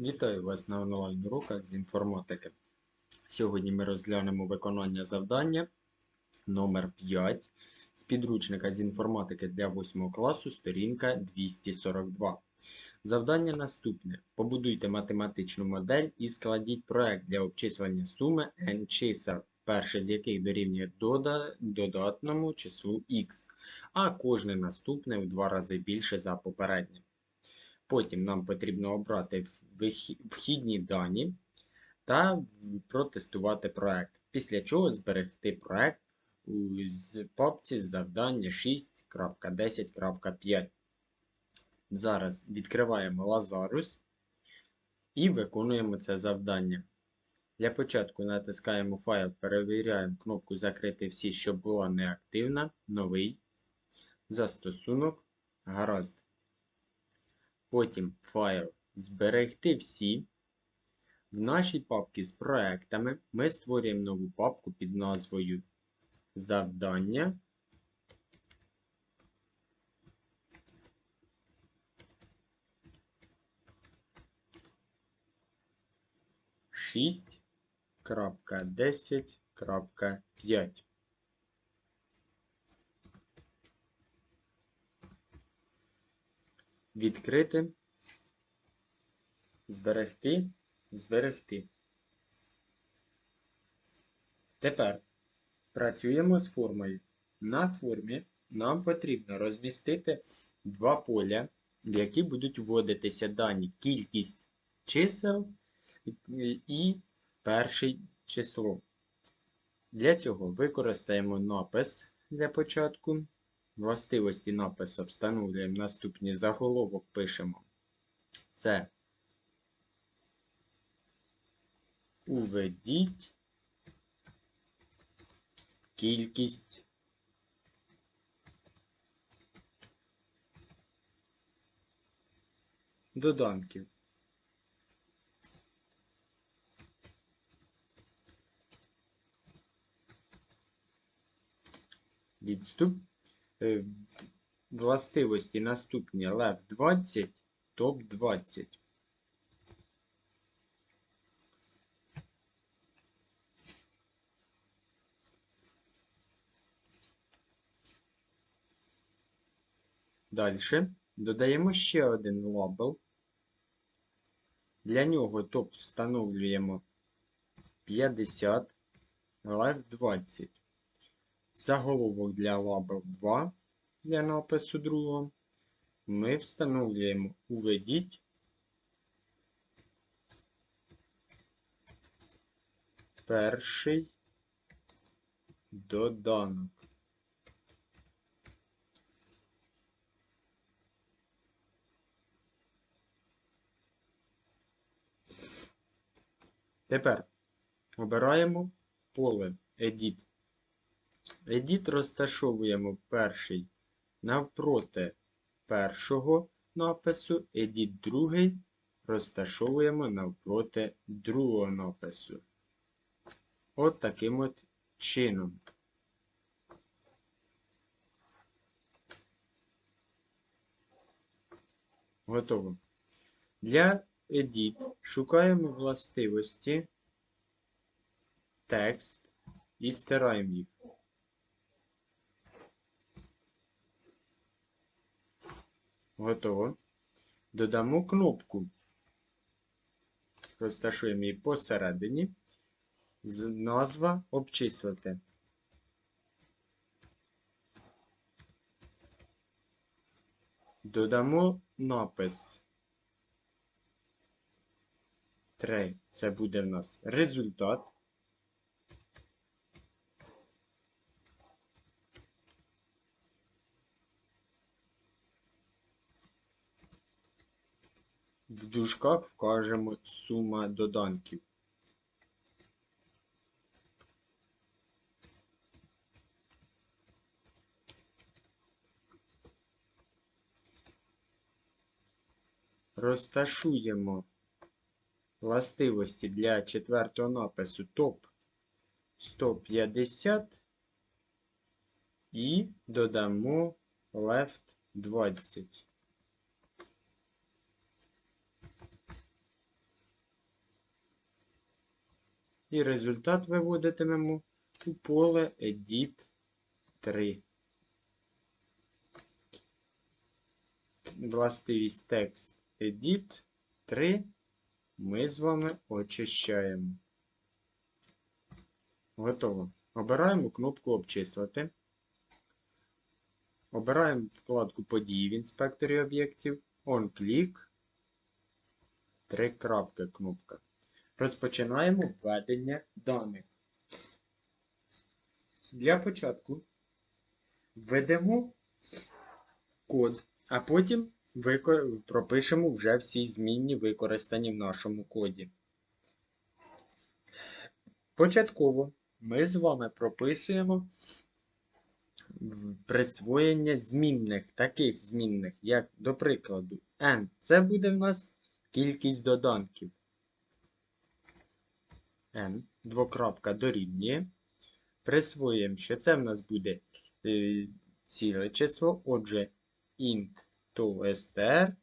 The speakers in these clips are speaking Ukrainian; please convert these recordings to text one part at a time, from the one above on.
Вітаю вас на онлайн-уроках з інформатики. Сьогодні ми розглянемо виконання завдання номер 5 з підручника з інформатики для 8 класу, сторінка 242. Завдання наступне. Побудуйте математичну модель і складіть проект для обчислення суми n чисел, перше з яких дорівнює дода- додатному числу x, а кожне наступне в два рази більше за попереднє. Потім нам потрібно обрати вхідні дані та протестувати проект. Після чого зберегти проект з папці завдання 6.10.5. Зараз відкриваємо Lazarus і виконуємо це завдання. Для початку натискаємо файл, перевіряємо кнопку Закрити всі, щоб була неактивна, новий, застосунок, гаразд потім файл Зберегти всі. В нашій папці з проектами ми створюємо нову папку під назвою Завдання. Шість. 10.5 Відкрити, зберегти, зберегти. Тепер працюємо з формою. На формі нам потрібно розмістити два поля, в які будуть вводитися дані кількість чисел і перше число. Для цього використаємо напис для початку. Властивості напису встановлюємо наступні заголовок пишемо. Це уведіть кількість доданків. Відступ. Е, Властивості наступні лев 20, топ 20. Далі додаємо ще один лабел. Для нього топ встановлюємо 50, лев 20. Заголовок для лабел 2 для напису другого. Ми встановлюємо уведіть перший доданок. Тепер обираємо поле Edit. Edit розташовуємо перший навпроти першого напису, Edit другий розташовуємо навпроти другого напису. От таким от чином. Готово. Для Edit шукаємо властивості, текст і стираємо їх. Готово. Додамо кнопку. Розташуємо її посередині. Назва обчислити. Додамо напис. 3. Це буде в нас результат. В дужках вкажемо сума доданків. Розташуємо властивості для четвертого напису топ 150 і додамо left 20. І результат виводитимемо у поле edit 3. Властивість текст edit 3 ми з вами очищаємо. Готово. Обираємо кнопку Обчислити. Обираємо вкладку Події в інспекторі об'єктів. On-Click. Три крапки кнопка. Розпочинаємо введення даних. Для початку введемо код, а потім пропишемо вже всі змінні, використані в нашому коді. Початково ми з вами прописуємо присвоєння змінних, таких змінних, як, до прикладу, n. Це буде в нас кількість доданків. N, двокрапка дорівнює. Присвоюємо, що це в нас буде е, ціле число, отже, int to str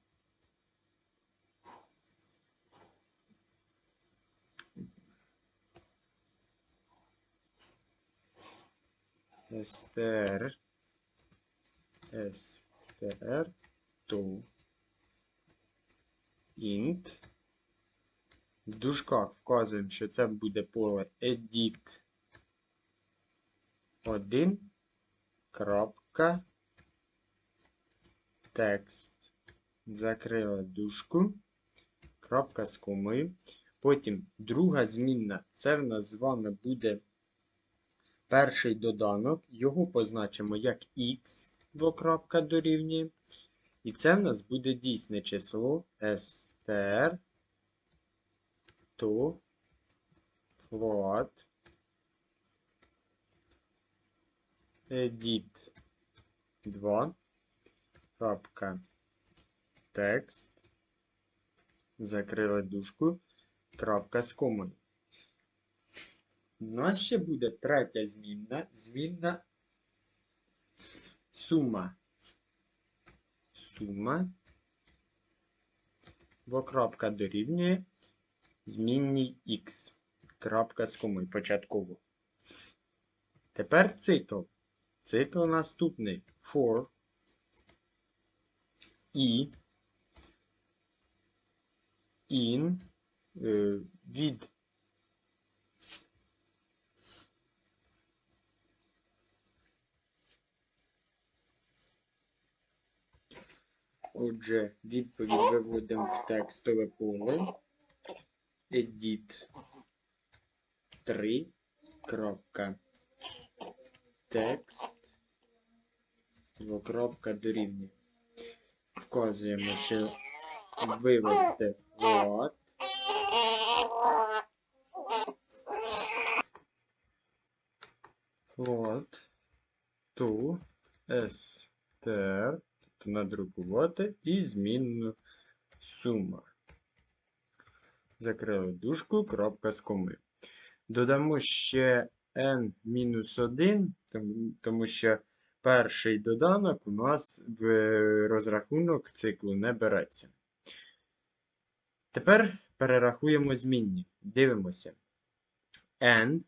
str str to int в дужках вказуємо, що це буде поле edit 1 крапка текст. Закрила дужку. Крапка з комою. Потім друга змінна. Це в нас з вами буде перший доданок. Його позначимо як x, двокрапка дорівнює. І це в нас буде дійсне число str to float edit 2 крапка текст. Закрили дужку. Крапка з комою. У нас ще буде третя змінна, змінна сума. Сума. Двокрапка дорівнює змінній x. Крапка з комою початково. Тепер цикл. Цикл наступний. For і in е, від Отже, відповідь виводимо в текстове поле. Edit 3. Крапка. Текст. Двокрапка дорівнює. Вказуємо, що вивести float. Float to str, тобто надрукувати і змінну сума. Закрили дужку, крапка з коми. Додамо ще n-1, тому- що перший доданок у нас в розрахунок циклу не береться. Тепер перерахуємо змінні. Дивимося. n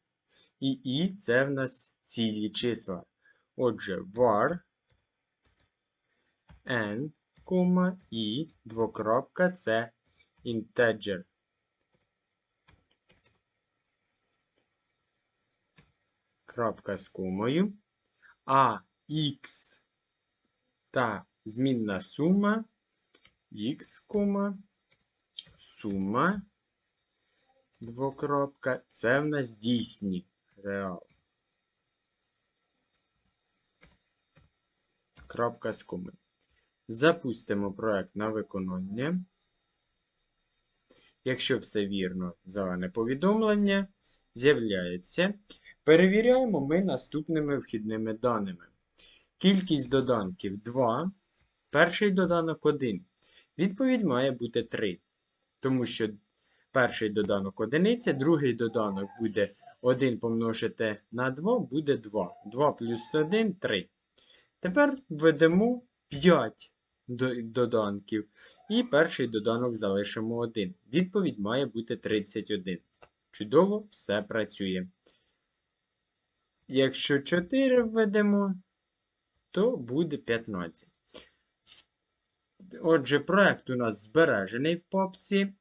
і і це в нас цілі числа. Отже, var n, i, двокрапка це integer. Крапка з комою. А x та змінна сума кома, сума, двокрапка, це в нас дійсні реал. Крапка з коми. Запустимо проект на виконання. Якщо все вірно, зелене повідомлення з'являється. Перевіряємо ми наступними вхідними даними. Кількість доданків 2. Перший доданок 1. Відповідь має бути 3. Тому що перший доданок одиниця, другий доданок буде 1 помножити на 2, буде 2. 2 плюс 1 3. Тепер введемо 5 доданків. І перший доданок залишимо 1. Відповідь має бути 31. Чудово, все працює. Якщо 4 введемо, то буде 15. Отже, проект у нас збережений в папці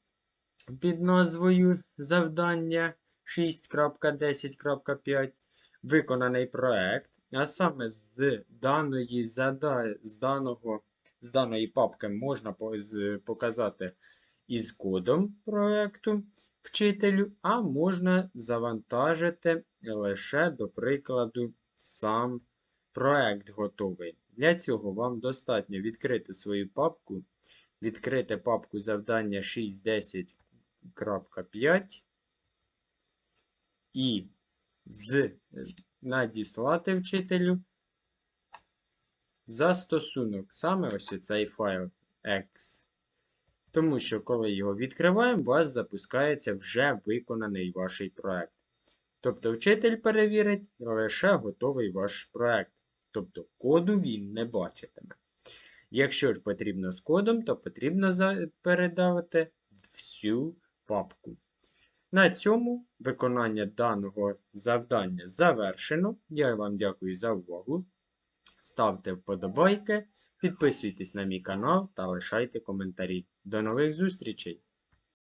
під назвою завдання 6.10.5. Виконаний проект, а саме з даної, з даного, з даної папки можна показати із кодом проекту вчителю, а можна завантажити лише, до прикладу, сам проект готовий. Для цього вам достатньо відкрити свою папку, відкрити папку завдання 6.10.5 і з, надіслати вчителю застосунок, саме ось цей файл X. Тому що, коли його відкриваємо, у вас запускається вже виконаний ваш проект. Тобто вчитель перевірить лише готовий ваш проект. Тобто коду він не бачитиме. Якщо ж потрібно з кодом, то потрібно передавати всю папку. На цьому виконання даного завдання завершено. Я вам дякую за увагу. Ставте вподобайки, підписуйтесь на мій канал та лишайте коментарі. До нових зустрічей!